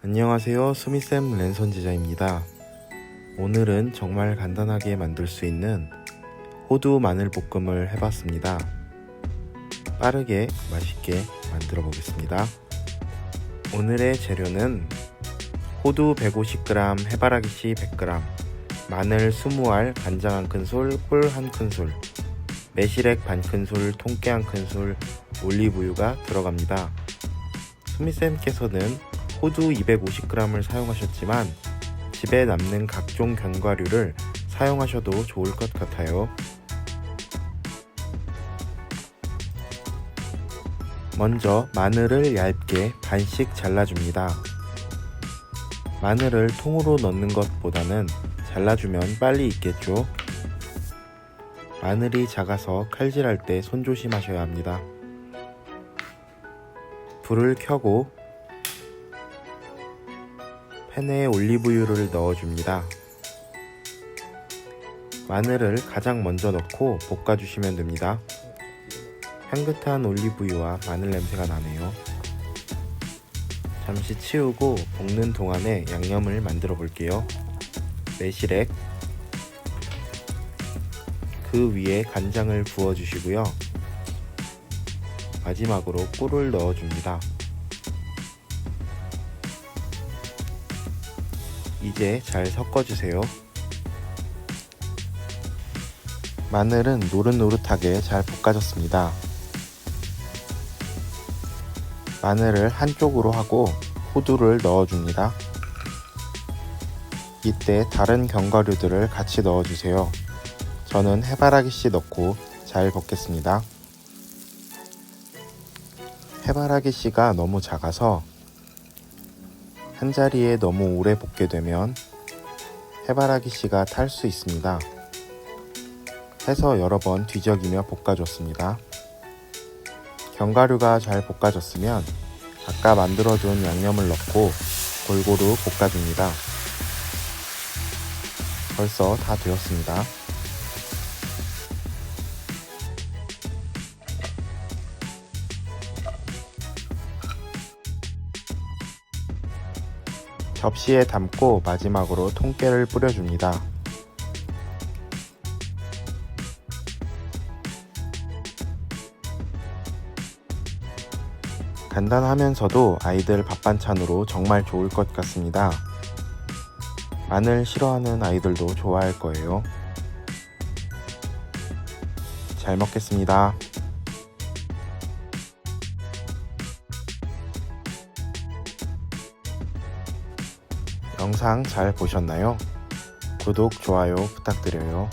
안녕하세요. 수미쌤 랜선 제자입니다. 오늘은 정말 간단하게 만들 수 있는 호두 마늘 볶음을 해봤습니다. 빠르게 맛있게 만들어 보겠습니다. 오늘의 재료는 호두 150g, 해바라기 씨 100g, 마늘 20알, 간장 1큰술, 꿀 1큰술, 매실액 반큰술, 통깨 1큰술, 올리브유가 들어갑니다. 수미쌤께서는 호두 250g을 사용하셨지만 집에 남는 각종 견과류를 사용하셔도 좋을 것 같아요. 먼저 마늘을 얇게 반씩 잘라줍니다. 마늘을 통으로 넣는 것보다는 잘라주면 빨리 익겠죠. 마늘이 작아서 칼질할 때 손 조심하셔야 합니다. 불을 켜고 팬에 올리브유를 넣어줍니다. 마늘을 가장 먼저 넣고 볶아주시면 됩니다. 향긋한 올리브유와 마늘 냄새가 나네요. 잠시 치우고 볶는 동안에 양념을 만들어 볼게요. 매실액, 그 위에 간장을 부어주시고요. 마지막으로 꿀을 넣어줍니다. 이제 잘 섞어주세요. 마늘은 노릇노릇하게 잘 볶아졌습니다. 마늘을 한쪽으로 하고 호두를 넣어줍니다. 이때 다른 견과류들을 같이 넣어주세요. 저는 해바라기 씨 넣고 잘 볶겠습니다. 해바라기 씨가 너무 작아서 한 자리에 너무 오래 볶게 되면 해바라기 씨가 탈 수 있습니다. 해서 여러 번 뒤적이며 볶아줬습니다. 견과류가 잘 볶아졌으면 아까 만들어둔 양념을 넣고 골고루 볶아줍니다. 벌써 다 되었습니다. 접시에 담고 마지막으로 통깨를 뿌려줍니다. 간단하면서도 아이들 밥반찬으로 정말 좋을 것 같습니다. 마늘 싫어하는 아이들도 좋아할 거예요. 잘 먹겠습니다. 영상 잘 보셨나요? 구독, 좋아요 부탁드려요.